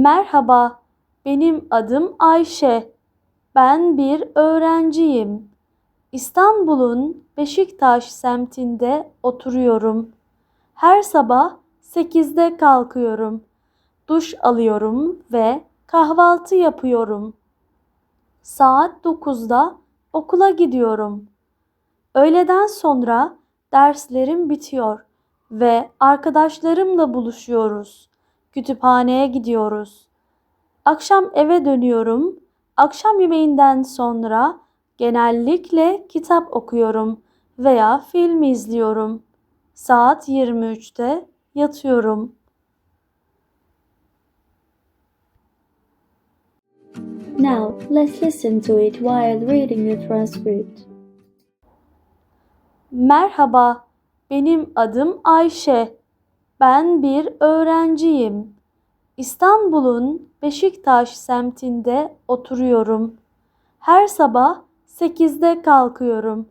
Merhaba, benim adım Ayşe. Ben bir öğrenciyim. İstanbul'un Beşiktaş semtinde oturuyorum. Her sabah 8'de kalkıyorum. Duş alıyorum ve kahvaltı yapıyorum. Saat 9'da okula gidiyorum. Öğleden sonra derslerim bitiyor ve arkadaşlarımla buluşuyoruz. Kütüphaneye gidiyoruz. Akşam eve dönüyorum. Akşam yemeğinden sonra genellikle kitap okuyorum veya film izliyorum. Saat 23'te yatıyorum. Now, let's listen to it while reading the transcript. Merhaba, benim adım Ayşe. Ben bir öğrenciyim. İstanbul'un Beşiktaş semtinde oturuyorum. Her sabah 8'de kalkıyorum.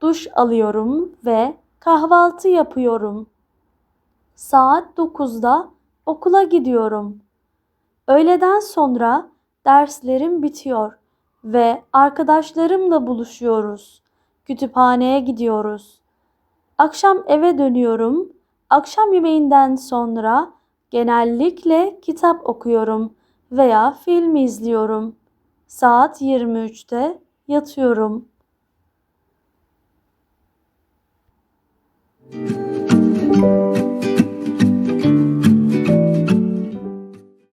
Duş alıyorum ve kahvaltı yapıyorum. Saat 9'da okula gidiyorum. Öğleden sonra derslerim bitiyor ve arkadaşlarımla buluşuyoruz. Kütüphaneye gidiyoruz. Akşam eve dönüyorum. Akşam yemeğinden sonra genellikle kitap okuyorum veya film izliyorum. Saat 23'te yatıyorum.